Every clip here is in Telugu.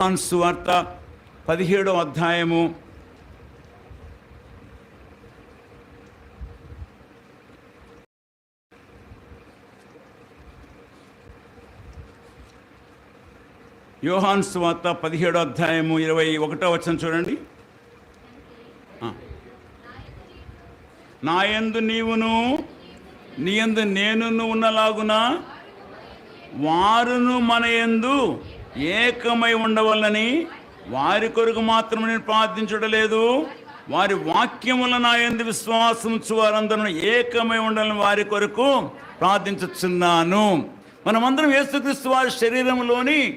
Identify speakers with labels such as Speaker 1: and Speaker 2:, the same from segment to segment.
Speaker 1: యోహాను సువార్త పదిహేడో అధ్యాయము. యోహాన్ సువార్త పదిహేడో అధ్యాయము ఇరవై ఒకటో వచ్చిన చూడండి. నాయందు నీవును నీయందు నేనును ఉన్నలాగున వారును మన యందు ఏకమై ఉండవల్లని వారి కొరకు మాత్రం నేను ప్రార్థించడలేదు వారి వాక్యముల నా ఎందు విశ్వాసం వారందరూ ఏకమై ఉండాలని వారి కొరకు ప్రార్థించుచున్నాను. మనమందరం యేసుక్రీస్తు వారి శరీరంలోని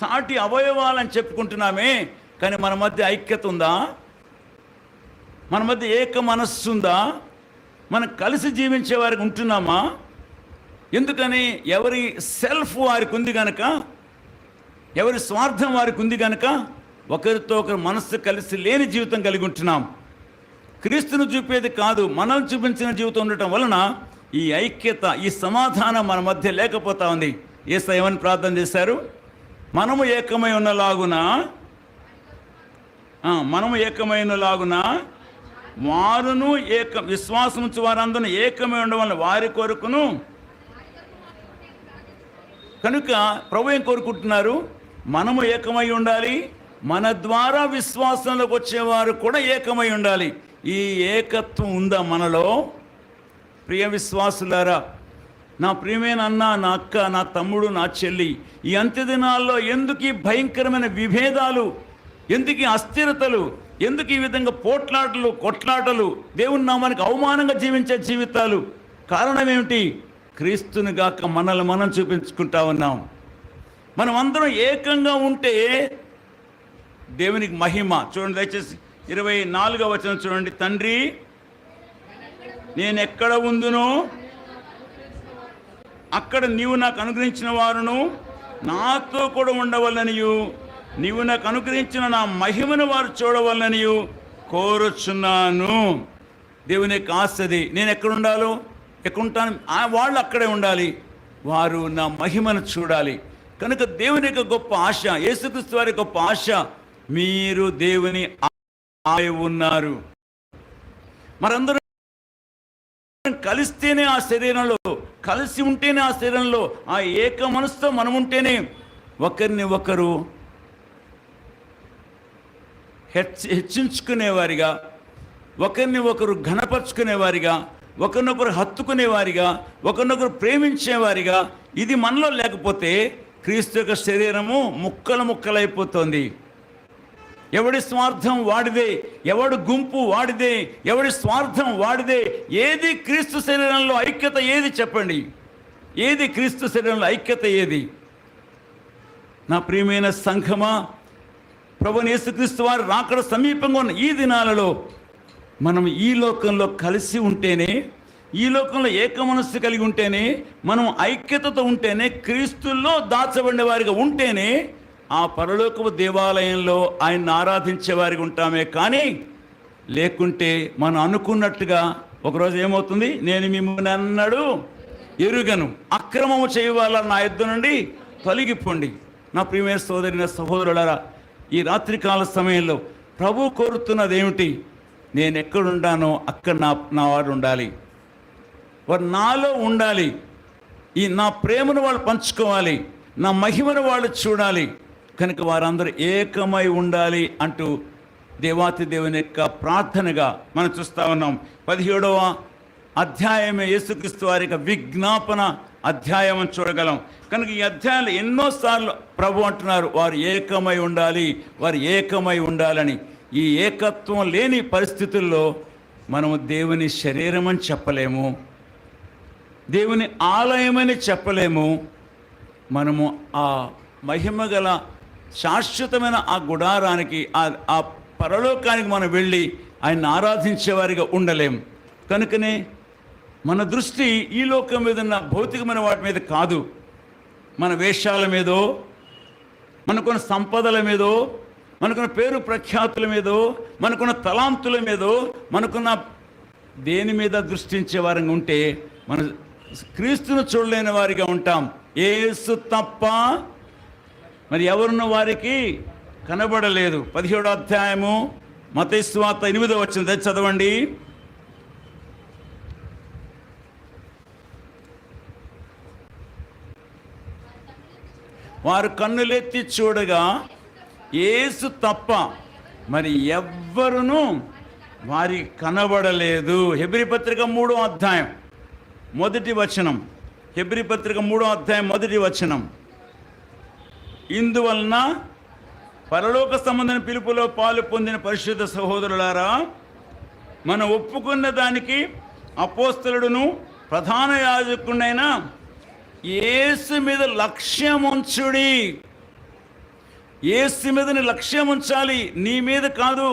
Speaker 1: సాటి అవయవాలని చెప్పుకుంటున్నామే. కానీ మన మధ్య ఐక్యత ఉందా? మన మధ్య ఏక మనస్సు ఉందా? మనం కలిసి జీవించే వారికి ఉంటున్నామా? ఎందుకని ఎవరి సెల్ఫ్ వారికి ఉంది కనుక ఎవరి స్వార్థం వారికి ఉంది కనుక ఒకరితో ఒకరు మనస్సు కలిసి లేని జీవితం కలిగి ఉంటున్నాం. క్రీస్తును చూపేది కాదు మనల్ని చూపించిన జీవితం ఉండటం వలన ఈ ఐక్యత ఈ సమాధానం మన మధ్య లేకపోతా ఉంది. ఏస ఏమని ప్రార్థన చేశారు? మనము ఏకమై ఉన్నలాగున? మనము ఏకమై ఉన్నలాగున? వారును ఏక విశ్వాసం ఉంచి వారందరూ ఏకమై వలన వారి కొరకును. కనుక ప్రభు ఏం కోరుకుంటున్నారు? మనము ఏకమై ఉండాలి. మన ద్వారా విశ్వాసంలోకి వచ్చేవారు కూడా ఏకమై ఉండాలి. ఈ ఏకత్వం ఉందా మనలో? ప్రియ విశ్వాసులారా నా ప్రియమైన అన్న నా అక్క నా తమ్ముడు నా చెల్లి ఈ అంత్య దినాల్లో ఎందుకు ఈ భయంకరమైన విభేదాలు ఎందుకు ఈ అస్థిరతలు ఎందుకు ఈ విధంగా పోట్లాటలు కొట్లాటలు దేవుని నామానికి అవమానంగా జీవించే జీవితాలు? కారణం ఏమిటి? క్రీస్తుని గాక మనల్ని మనం చూపించుకుంటా ఉన్నాం. మనం అందరం ఏకంగా ఉంటే దేవునికి మహిమ. చూడండి దయచేసి ఇరవై నాలుగవ వచనం చూడండి. తండ్రి నేను ఎక్కడ ఉందునో? అక్కడ నీవు నాకు అనుగ్రహించిన వారును నాతో కూడా ఉండవలనియు. నీవు నాకు అనుగ్రహించిన నా మహిమను వారు చూడవలనియు కోరుచున్నాను. దేవుని యొక్క ఆశది నేను ఎక్కడ ఉండాలో ఎక్కడ ఉంటాను ఆ వాళ్ళు అక్కడే ఉండాలి. వారు నా మహిమను చూడాలి. కనుక దేవుని యొక్క గొప్ప ఆశ యేసుక్రీస్తు వారి గొప్ప ఆశ మీరు దేవుని ఆయ ఉన్నారు. మరందరూ కలిస్తేనే ఆ శరీరంలో కలిసి ఉంటేనే ఆ శరీరంలో ఆ ఏక మనసుతో మనం ఉంటేనే ఒకరిని ఒకరు హెచ్చ హెచ్చించుకునేవారిగా ఒకరిని ఒకరు ఘనపరుచుకునేవారిగా ఒకరినొకరు హత్తుకునేవారిగా ఒకరినొకరు ప్రేమించేవారిగా ఇది మనలో లేకపోతే క్రీస్తు యొక్క శరీరము ముక్కలు ముక్కలైపోతుంది. ఎవడి స్వార్థం వాడిదే ఎవడు గుంపు వాడిదే ఎవడి స్వార్థం వాడిదే ఏది క్రీస్తు శరీరంలో ఐక్యత ఏది చెప్పండి. ఏది క్రీస్తు శరీరంలో ఐక్యత ఏది? నా ప్రియమైన సంఘమా ప్రభు యేసుక్రీస్తు వారు రాకడ సమీపంగా ఉన్న ఈ దినాలలో మనం ఈ లోకంలో కలిసి ఉంటేనే ఈ లోకంలో ఏక మనస్సు కలిగి ఉంటేనే మనం ఐక్యతతో ఉంటేనే క్రీస్తుల్లో దాచబడిన వారిగా ఉంటేనే ఆ పరలోకపు దేవాలయంలో ఆయన్ని ఆరాధించే వారికి ఉంటామే. కానీ లేకుంటే మనం అనుకున్నట్టుగా ఒకరోజు ఏమవుతుంది? నేను మిమ్మల్ని అన్నాడు ఎరుగను. అక్రమము చేయవాల నా ఇద్దరు నుండి తొలగిపోండి. నా ప్రియమైన సోదరి నా ఈ రాత్రికాల సమయంలో ప్రభు కోరుతున్నది ఏమిటి? నేను ఎక్కడుండానో అక్కడ నా నా వాడు ఉండాలి. వారు నాలో ఉండాలి. ఈ నా ప్రేమను వాళ్ళు పంచుకోవాలి. నా మహిమను వాళ్ళు చూడాలి. కనుక వారందరూ ఏకమై ఉండాలి అంటూ దేవాతి దేవుని యొక్క ప్రార్థనగా మనం చూస్తా ఉన్నాం. పదిహేడవ అధ్యాయమే యేసుక్రీస్తు వారి యొక్క విజ్ఞాపన అధ్యాయం అని చూడగలం. కనుక ఈ అధ్యాయంలో ఎన్నోసార్లు ప్రభు అంటున్నారు వారు ఏకమై ఉండాలి వారు ఏకమై ఉండాలని. ఈ ఏకత్వం లేని పరిస్థితుల్లో మనము దేవుని శరీరం అని చెప్పలేము. దేవుని ఆలయమని చెప్పలేము. మనము ఆ మహిమ గల శాశ్వతమైన ఆ గుడారానికి ఆ ఆ పరలోకానికి మనం వెళ్ళి ఆయన ఆరాధించేవారిగా ఉండలేం. కనుకనే మన దృష్టి ఈ లోకం మీద ఉన్న భౌతికమైన వాటి మీద కాదు. మన వేషాల మీదో మనకున్న సంపదల మీదో మనకున్న పేరు ప్రఖ్యాతుల మీదో మనకున్న తలాంతుల మీదో మనకున్న దేని మీద దృష్టించే వారంగా ఉంటే మన క్రీస్తును చూడలేని వారిగా ఉంటాం. ఏసు తప్ప మరి ఎవరున్న వారికి కనబడలేదు. పదిహేడో అధ్యాయము మతేశ్వాత ఎనిమిదో వచ్చింది చదవండి. వారు కన్నులెత్తి చూడగా ఏసు తప్ప మరి ఎవ్వరును వారి కనబడలేదు. హెబ్రి పత్రిక మూడో అధ్యాయం. మొదటి వచనం. హెబ్రి పత్రిక మూడో అధ్యాయం మొదటి వచనం. ఇందువలన పరలోక సంబంధం పిలుపులో పాలు పొందిన పరిశుద్ధ సహోదరులారా మనం ఒప్పుకున్న దానికి అపోస్తలుడును ప్రధాన యాజకుడైన ఏసు మీద లక్ష్యం ఉంచుడి ఏసు మీద లక్ష్యం ఉంచాలి నీ మీద కాదు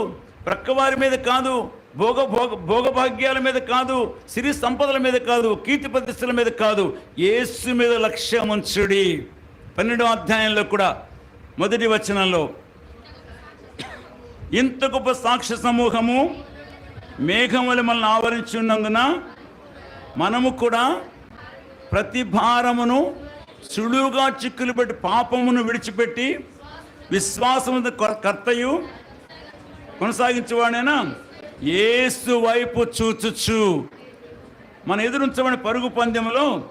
Speaker 1: ప్రక్కవారి మీద కాదు భోగ భోగ భోగభాగ్యాల మీద కాదు సిరి సంపదల మీద కాదు కీర్తి ప్రతిష్టల మీద కాదు యేసు మీద లక్ష్యం ఉంచుడి. పన్నెండవ అధ్యాయంలో కూడా మొదటి వచనంలో ఇంత గొప్ప సాక్ష్య సమూహము మేఘములు మనల్ని ఆవరించి ఉన్నందున మనము కూడా ప్రతి భారమును సులువుగా చిక్కులు పెట్టి పాపమును విడిచిపెట్టి విశ్వాసము కర్తయు కొనసాగించేవాడైనా? ఏసు వైపు చూచుచు. మన ఎదురుంచబడిన పరుగు పందెంలో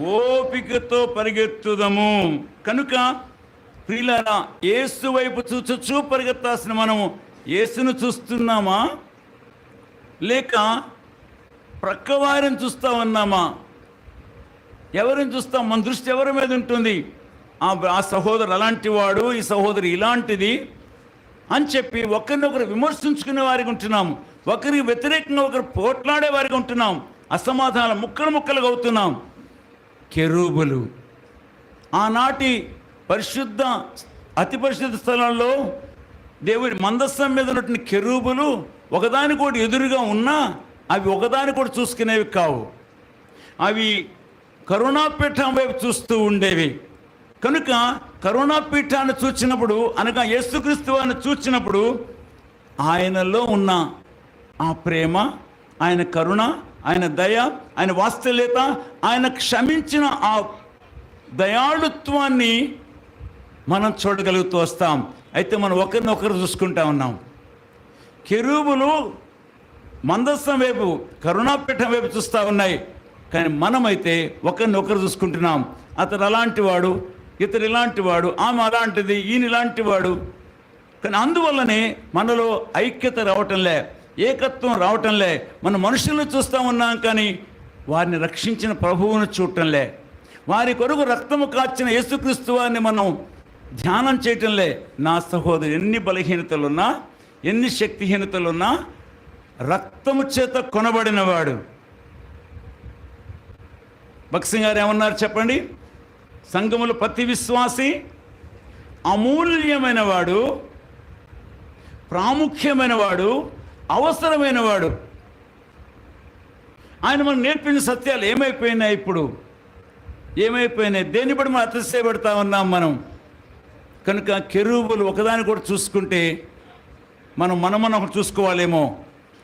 Speaker 1: ఓపికతో పరిగెత్తుదము. కనుక ప్రియులారా ఏసు వైపు చూచుచు పరిగెత్తాల్సిన మనము ఏసును చూస్తున్నామా? లేక ప్రక్కవారిని చూస్తా ఉన్నామా? ఎవరిని చూస్తాం? మన దృష్టి ఎవరి మీద ఉంటుంది? ఆ సహోదరు అలాంటి వాడు ఈ సహోదరు ఇలాంటిది అని చెప్పి ఒకరినొకరు విమర్శించుకునే వారికి ఉంటున్నాం ఒకరికి వ్యతిరేకంగా ఒకరు పోట్లాడే వారికి ఉంటున్నాం. అసమాధానం ముక్కలు ముక్కలుగా అవుతున్నాం. కెరూబులు. ఆనాటి పరిశుద్ధ అతి పరిశుద్ధ స్థలంలో దేవుడి మందస్సం మీద ఉన్నటువంటి కెరూబులు ఒకదాని కూడా ఎదురుగా ఉన్నా అవి ఒకదాని కూడా చూసుకునేవి కావు. అవి కరుణాపీఠం వైపు చూస్తూ ఉండేవి. కనుక కరుణాపీఠాన్ని చూచినప్పుడు అనగా యేసుక్రీస్తు వారిని చూచినప్పుడు ఆయనలో ఉన్న ఆ ప్రేమ ఆయన కరుణ ఆయన దయ ఆయన వాత్సల్యత ఆయన క్షమించిన ఆ దయాళుత్వాన్ని మనం చూడగలుగుతూ వస్తాం. అయితే మనం ఒకరినొకరు చూసుకుంటా ఉన్నాం. కెరూబులు మందస్సం వైపు కరుణాపీఠం వైపు చూస్తూ ఉన్నాయి. కానీ మనమైతే ఒకరినొకరు చూసుకుంటున్నాం. అతడు అలాంటి వాడు ఇతడు ఇలాంటి వాడు ఆమె అలాంటిది ఈయన ఇలాంటి వాడు. కానీ అందువల్లనే మనలో ఐక్యత రావటంలే ఏకత్వం రావటంలే. మన మనుషులను చూస్తూ ఉన్నాం కానీ వారిని రక్షించిన ప్రభువును చూడటంలే. వారి కొరకు రక్తము కాచిన యేసుక్రీస్తు వారిని మనం ధ్యానం చేయటంలే. నా సహోదరు ఎన్ని బలహీనతలున్నా ఎన్ని శక్తిహీనతలున్నా రక్తము చేత కొనబడినవాడు. భక్సింగ్ గారు ఏమన్నారు చెప్పండి? సంఘములు ప్రతి విశ్వాసి అమూల్యమైన వాడు ప్రాముఖ్యమైన వాడు అవసరమైన వాడు ఆయన మనం నేర్పిన సత్యాలు ఏమైపోయినాయి ఇప్పుడు? ఏమైపోయినాయి? దేన్ని బట్టి మనం అతిశయపడతా ఉన్నాం మనం? కనుక కెరూబులు ఒకదాని కూడా చూసుకుంటే మనం మనం మనం చూసుకోవాలేమో.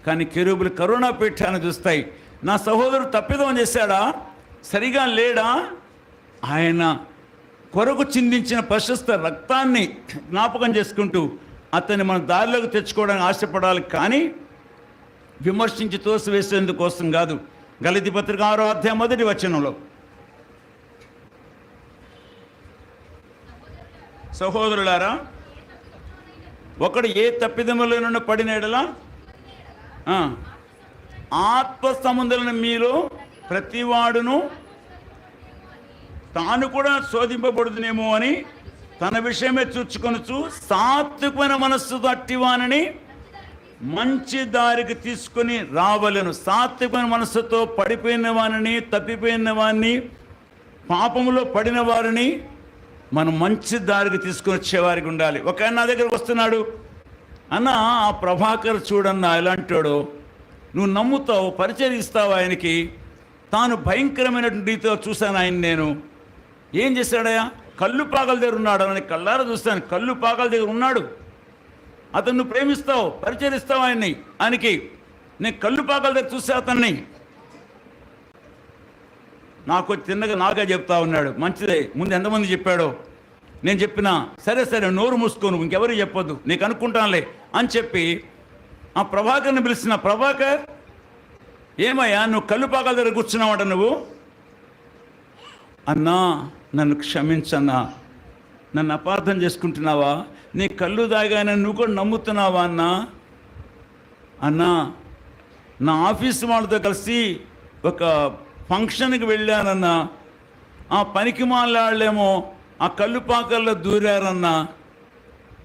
Speaker 1: కానీ కెరూబులు కరోనా పీఠాన్ని చూస్తాయి. నా సహోదరుడు తప్పిదం చేశాడా? సరిగా లేడా? ఆయన కొరకు చిందించిన ప్రశస్త రక్తాన్ని జ్ఞాపకం చేసుకుంటూ అతన్ని మన దారిలోకి తెచ్చుకోవడానికి ఆశపడాలి కానీ విమర్శించి తోసివేసేందుకోసం కాదు. గలితి పత్రిక ఆరో అధ్యాయం మొదటి వచనంలో. సహోదరులారా ఒకడు ఏ తప్పిదములైన పడిన ఎడలా ఆత్మ సంబంధులను మీలో ప్రతివాడును తాను కూడా శోధింపబడుతునేమో అని తన విషయమే చూచుకొనుచు సాత్వికమైన మనస్సు అట్టివానని మంచి దారికి తీసుకొని రావలను. సాత్వికమైన మనస్సుతో పడిపోయిన వారిని తప్పిపోయిన వారిని పాపములో పడిన వారిని మనం మంచి దారికి తీసుకొని వచ్చేవారికి ఉండాలి. ఒక ఆయన నా దగ్గరకు వస్తున్నాడు. అన్న ఆ ప్రభాకర్ చూడన్న ఎలాంటాడో? నువ్వు నమ్ముతావు పరిచయం ఇస్తావు ఆయనకి. తాను భయంకరమైనటువంటి రీతిలో చూశాను ఆయన నేను. ఏం చేశాడయ్యా? కళ్ళు పాగల దగ్గర ఉన్నాడు అని కళ్ళారా చూస్తాను. కళ్ళు పాగల దగ్గర ఉన్నాడు. అతను ప్రేమిస్తావు పరిచయలిస్తావు ఆయన్ని. ఆయనకి నేను కళ్ళు పాకల దగ్గర చూసే అతన్ని నాకు తిన్నగా నాకే చెప్తా ఉన్నాడు. మంచిదే. ముందు ఎంతమంది చెప్పాడో? నేను చెప్పిన సరే సరే నోరు మూసుకోను ఇంకెవరు చెప్పొద్దు. నీకు అనుకుంటానులే అని చెప్పి ఆ ప్రభాకర్ని పిలిచిన ప్రభాకర్ ఏమయ్యా నువ్వు కళ్ళు పాకాల దగ్గర కూర్చున్నావాట నువ్వు? అన్నా నన్ను క్షమించన్నా. నన్ను అపార్థం చేసుకుంటున్నావా? నీ కళ్ళు దాగానే నువ్వు కూడా నమ్ముతున్నావా అన్నా? అన్నా నా ఆఫీస్ వాళ్ళతో కలిసి ఒక ఫంక్షన్కి వెళ్ళానన్నా. ఆ పనికి మాలాళ్ళేమో ఆ కళ్ళు పాకల్లో దూరారన్నా.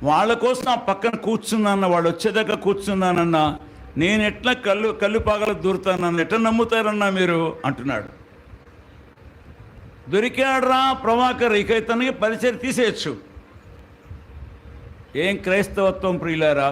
Speaker 1: వాళ్ళ కోసం ఆ పక్కన కూర్చున్నాన్న వాళ్ళు వచ్చేదాకా కూర్చున్నానన్నా. నేను ఎట్లా కళ్ళు కళ్ళు పాకలు దూరుతానన్నా? ఎట్లా నమ్ముతారన్నా మీరు? అంటున్నాడు. దొరికాడ్రా ప్రభాకర్ ఇక ఇతనికి పరిచయం తీసేయచ్చు. ఏం క్రైస్తవత్వం ప్రియులారా?